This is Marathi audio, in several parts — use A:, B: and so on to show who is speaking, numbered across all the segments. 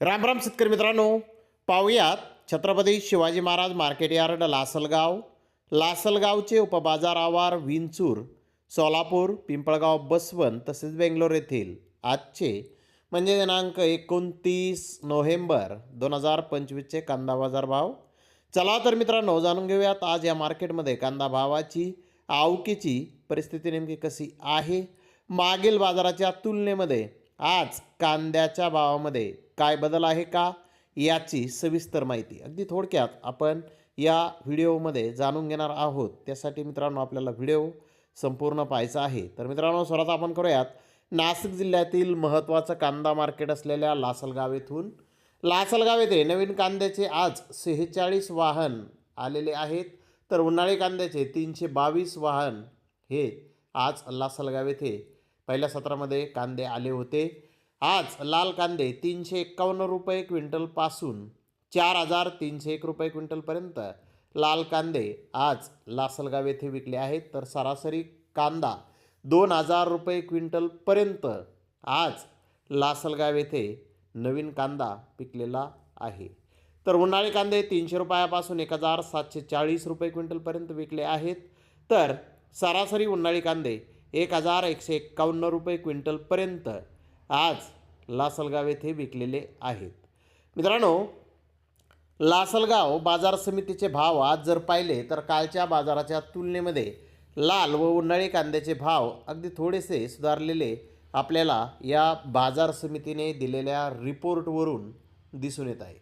A: राम राम शेतकरी मित्रांनो. पाहुयात छत्रपती शिवाजी महाराज मार्केट यार्ड लासलगाव. लासलगावचे उपबाजार आवार विंचूर सोलापूर पिंपळगाव बसवंत तसेच बेंगलोर येथील आजचे म्हणजे दिनांक एकोणतीस नोव्हेंबर दोन हजार पंचवीसचे कांदा बाजार भाव. चला तर मित्रांनो जाणून घेऊयात आज या मार्केटमध्ये कांदा भावाची आवकीची परिस्थिती नेमकी कशी आहे. मागील बाजाराच्या तुलनेमध्ये आज कांद्याच्या भावामध्ये काय बदल आहे का याची सविस्तर माहिती. अगदी थोडक्यात आपण या व्हिडिओमध्ये जाणून घेणार आहोत. त्यासाठी मित्रांनो आपल्याला व्हिडिओ संपूर्ण पाहायचा आहे. तर मित्रांनो स्वतः आपण करूयात. नाशिक जिल्ह्यातील महत्त्वाचं कांदा मार्केट असलेल्या लासलगाव येथून. लासलगाव येथे नवीन कांद्याचे आज सेहेचाळीस वाहन आलेले आहेत. तर उन्हाळी कांद्याचे तीनशे बावीस वाहन हे आज लासलगाव येथे पहिल्या सत्रामध्ये कांदे आले होते. आज लाल कांदे तीनशे एक्कावन्न रुपये क्विंटलपासून चार हजार तीनशे एक रुपये क्विंटलपर्यंत. लाल कांदे आज लासलगाव येथे विकले आहेत तर सरासरी कांदा दोन हजार रुपये क्विंटलपर्यंत. आज लासलगाव येथे नवीन कांदा पिकलेला आहे. तर उन्हाळी कांदे तीनशे रुपयापासून एक हजार सातशे चाळीस रुपये क्विंटलपर्यंत विकले आहेत. तर सरासरी उन्हाळी कांदे एक हजार एकशे एक्कावन्न रुपये क्विंटलपर्यंत. आज लासलगाव येथे विकलेले आहेत. मित्रांनो लासलगाव बाजार समितीचे भाव आज जर पाहिले तर कालच्या बाजाराच्या तुलनेमध्ये लाल व उन्हाळी कांद्याचे भाव अगदी थोडेसे सुधारलेले आपल्याला या बाजार समितीने दिलेल्या रिपोर्टवरून दिसून येत आहे.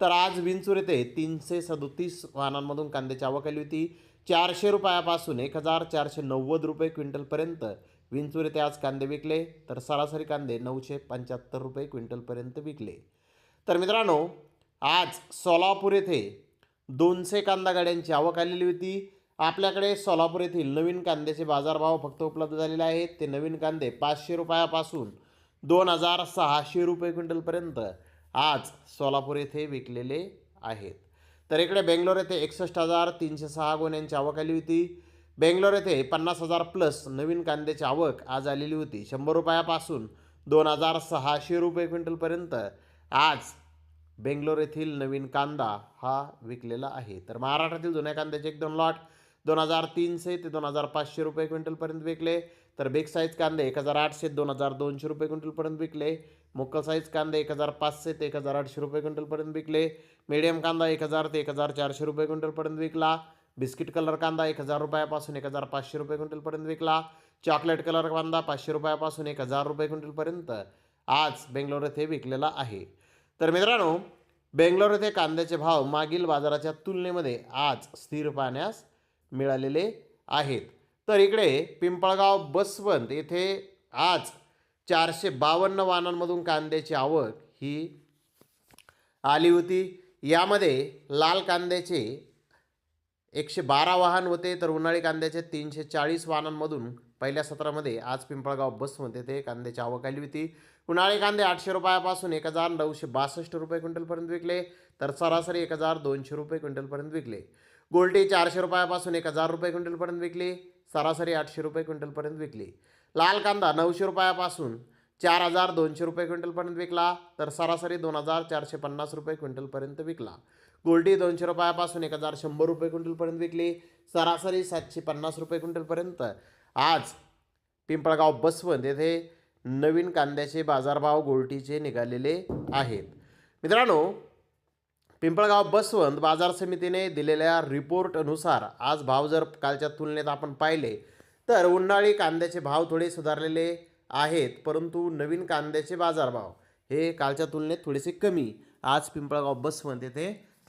A: तर आज विंचूर येथे तीनशे सदोतीस वाहनांमधून कांद्याची आवक आली होती. चारशे रुपयापासून एक हजार चारशे नव्वद रुपये क्विंटलपर्यंत विंचूर येथे आज कांदे विकले तर सरासरी कांदे नऊशे पंच्याहत्तर रुपये क्विंटलपर्यंत विकले. तर मित्रांनो आज सोलापूर येथे दोनशे कांदा गाड्यांची आवक आलेली होती. आपल्याकडे सोलापूर येथील नवीन कांद्याचे बाजारभाव फक्त उपलब्ध झालेले आहेत. ते नवीन कांदे पाचशे रुपयापासून दोन हजार सहाशे रुपये क्विंटलपर्यंत आज सोलापूर येथे विकलेले आहेत. तर इकडे बेंगलोर येथे एकसष्ट हजार तीनशे सहा गोण्यांची आवक आली होती. बेंगलोर येथे पन्नास हजार प्लस नवीन कांद्याची आवक आज आलेली होती. शंभर रुपयापासून दोन हजार सहाशे रुपये क्विंटलपर्यंत आज बेंगलोर येथील नवीन कांदा हा विकलेला आहे. तर महाराष्ट्रातील जुन्या कांद्याचे एक दोन लॉट दोन हजार तीनशे ते दोन हजार पाचशे रुपये क्विंटलपर्यंत विकले. तर बिग साईज कांदे एक हजार आठशे दोन हजार दोनशे रुपये क्विंटलपर्यंत विकले. मुक्कल साईज कांदे एक हजार पाचशे ते एक हजार आठशे रुपये क्विंटलपर्यंत विकले. मीडियम कांदा एक हजार ते एक हजार चारशे रुपये क्विंटलपर्यंत विकला. बिस्किट कलर कांदा एक हजार रुपयापासून एक हजार पाचशे रुपये क्विंटलपर्यंत विकला. चॉकलेट कलर कांदा पाचशे रुपयापासून एक हजार रुपये क्विंटलपर्यंत आज बेंगलोर येथे विकलेला आहे. तर मित्रांनो बेंगलोर येथे कांद्याचे भाव मागील बाजाराच्या तुलनेमध्ये आज स्थिर पाहण्यास मिळालेले आहेत. तर इकडे पिंपळगाव बसवंत येथे आज चारशे बावन्न वाहनांमधून कांद्याची आवक ही आली होती. यामध्ये लाल कांद्याचे एकशे बारा वाहन होते तर उन्हाळी कांद्याचे तीनशे चाळीस वाहनांमधून पहिल्या सत्रामध्ये आज पिंपळगाव बसमध्ये ते कांद्याची आवक आली होती. उन्हाळी कांदे आठशे रुपयापासून एक हजार नऊशे बासष्ट रुपये क्विंटलपर्यंत विकले तर सरासरी एक हजार दोनशे रुपये क्विंटलपर्यंत विकले. गोल्टी चारशे रुपयापासून एक हजार रुपये क्विंटलपर्यंत विकली सरासरी आठशे रुपये क्विंटलपर्यंत विकली. लाल कांदा नऊशे रुपयापासून चार हजार दोनशे रुपये क्विंटलपर्यंत विकला तर सरासरी दोन हजार चारशे पन्नास रुपये क्विंटलपर्यंत विकला. गोल्टी दोनशे रुपयापासून एक हजार शंभर रुपये क्विंटलपर्यंत विकली. सरासरी सातशे पन्नास रुपये क्विंटलपर्यंत. आज पिंपळगाव बसवंत येथे नवीन कांद्याचे बाजारभाव गोल्टीचे निघालेले आहेत. मित्रांनो पिंपळगाव बसवंत बाजार समितीने दिलेल्या रिपोर्टनुसार आज भाव जर कालच्या तुलनेत आपण पाहिले तर उन्हाळी कांद्याचे भाव थोडे सुधारलेले आहेत परंतु नवीन कांद्याचे बाजारभाव हे कालच्या तुलनेत थोडेसे कमी. आज पिंपळगाव बसवंत येथे